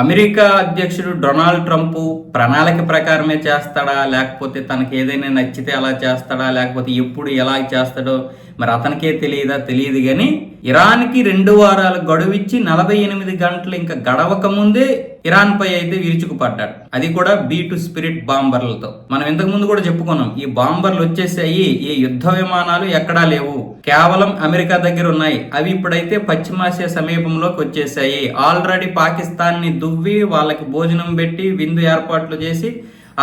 America అధ్యక్షుడు Donald Trump ప్రణాళిక ప్రకారమే చేస్తాడా? లేకపోతే తనకి ఏదైనా నచ్చితే అలా చేస్తాడా? లేకపోతే ఎప్పుడు ఎలా చేస్తాడో మరి అతనికే తెలియదా? తెలియదు కానీ ఇరాన్కి రెండు వారాలు గడువిచ్చి నలభై ఎనిమిది గంటలు ఇంకా గడవక ముందే ఇరాన్ పై అయితే విరుచుకుపడ్డాడు. అది కూడా బీ టు స్పిరిట్ బాంబర్లతో. మనం ఇంతకు ముందు కూడా చెప్పుకున్నాం ఈ బాంబర్లు వచ్చేసాయి ఈ యుద్ధ విమానాలు ఎక్కడా లేవు. కేవలం అమెరికా దగ్గర ఉన్నాయి. అవి ఇప్పుడైతే పశ్చిమాసియా సమీపంలోకి వచ్చేసాయి. ఆల్రెడీ పాకిస్తాన్ని దువ్వి వాళ్ళకి భోజనం పెట్టి విందు ఏర్పాట్లు చేసి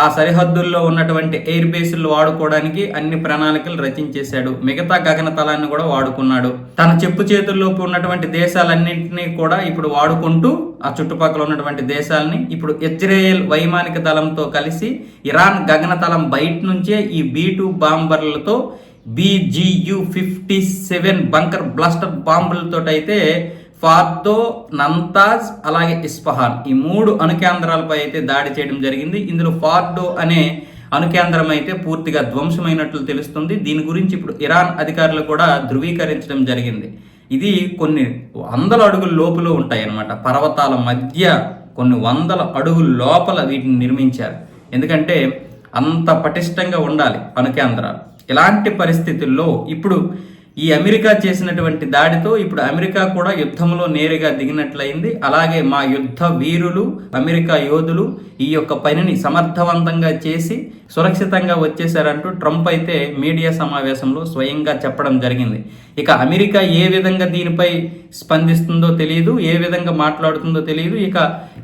ఆ సరిహద్దుల్లో ఉన్నటువంటి ఎయిర్ బేసులు వాడుకోవడానికి అన్ని ప్రణాళికలు రచించేశాడు. మిగతా గగనతలాన్ని కూడా వాడుకున్నాడు. తన చెప్పు చేతుల్లోపు ఉన్నటువంటి దేశాలన్నింటినీ కూడా ఇప్పుడు వాడుకుంటూ ఆ చుట్టుపక్కల ఉన్నటువంటి దేశాలని ఇప్పుడు ఇజ్రాయెల్ వైమానిక దళంతో కలిసి ఇరాన్ గగనతలం బయట నుంచే ఈ B two బాంబర్లతో BGU fifty seven bunker blaster బాంబులతో అయితే ఫార్దో నంతాజ్ అలాగే ఇస్ఫహాన్ ఈ మూడు అణుకేంద్రాలపై అయితే దాడి చేయడం జరిగింది. ఇందులో ఫార్డో అనే అణుకేంద్రం అయితే పూర్తిగా ధ్వంసమైనట్లు తెలుస్తుంది. దీని గురించి ఇప్పుడు ఇరాన్ అధికారులు కూడా ధృవీకరించడం జరిగింది. ఇది కొన్ని వందల అడుగుల లోపల ఉంటాయి అన్నమాట పర్వతాల మధ్య కొన్ని వందల అడుగుల లోపల వీటిని నిర్మించారు. ఎందుకంటే అంత పటిష్టంగా ఉండాలి అణుకేంద్రాలు. ఇలాంటి పరిస్థితుల్లో ఇప్పుడు ఈ అమెరికా చేసినటువంటి దాడితో ఇప్పుడు అమెరికా కూడా యుద్ధంలో నేరుగా దిగినట్లయింది. అలాగే మా యుద్ధ వీరులు అమెరికా యోధులు ఈ యొక్క పనిని సమర్థవంతంగా చేసి సురక్షితంగా వచ్చేసారంటూ ట్రంప్ అయితే మీడియా సమావేశంలో స్వయంగా చెప్పడం జరిగింది. ఇక అమెరికా ఏ విధంగా దీనిపై స్పందిస్తుందో తెలియదు ఏ విధంగా మాట్లాడుతుందో తెలియదు ఇక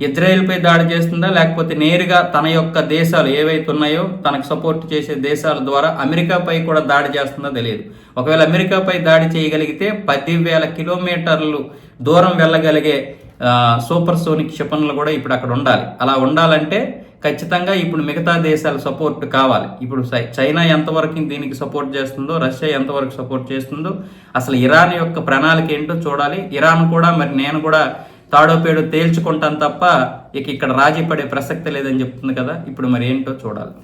ఇజ్రాయెల్పై దాడి చేస్తుందా? లేకపోతే నేరుగా తన యొక్క దేశాలు ఏవైతే ఉన్నాయో తనకు సపోర్ట్ చేసే దేశాల ద్వారా అమెరికాపై కూడా దాడి చేస్తుందో తెలియదు. ఒకవేళ అమెరికాపై దాడి చేయగలిగితే పదివేల కిలోమీటర్లు దూరం వెళ్ళగలిగే సూపర్ సోనిక్ క్షిపణులు కూడా ఇప్పుడు అక్కడ ఉండాలి. అలా ఉండాలంటే ఖచ్చితంగా ఇప్పుడు మిగతా దేశాల సపోర్ట్ కావాలి. ఇప్పుడు చైనా ఎంతవరకు దీనికి సపోర్ట్ చేస్తుందో రష్యా ఎంతవరకు సపోర్ట్ చేస్తుందో అసలు ఇరాన్ యొక్క ప్రణాళిక ఏంటో చూడాలి. ఇరాన్ కూడా మరి నేను కూడా తాడో పేడో తేల్చుకుంటాను తప్ప ఇక ఇక్కడ రాజీ పడే ప్రసక్తి లేదని చెప్తుంది కదా. ఇప్పుడు మరి ఏంటో చూడాలి.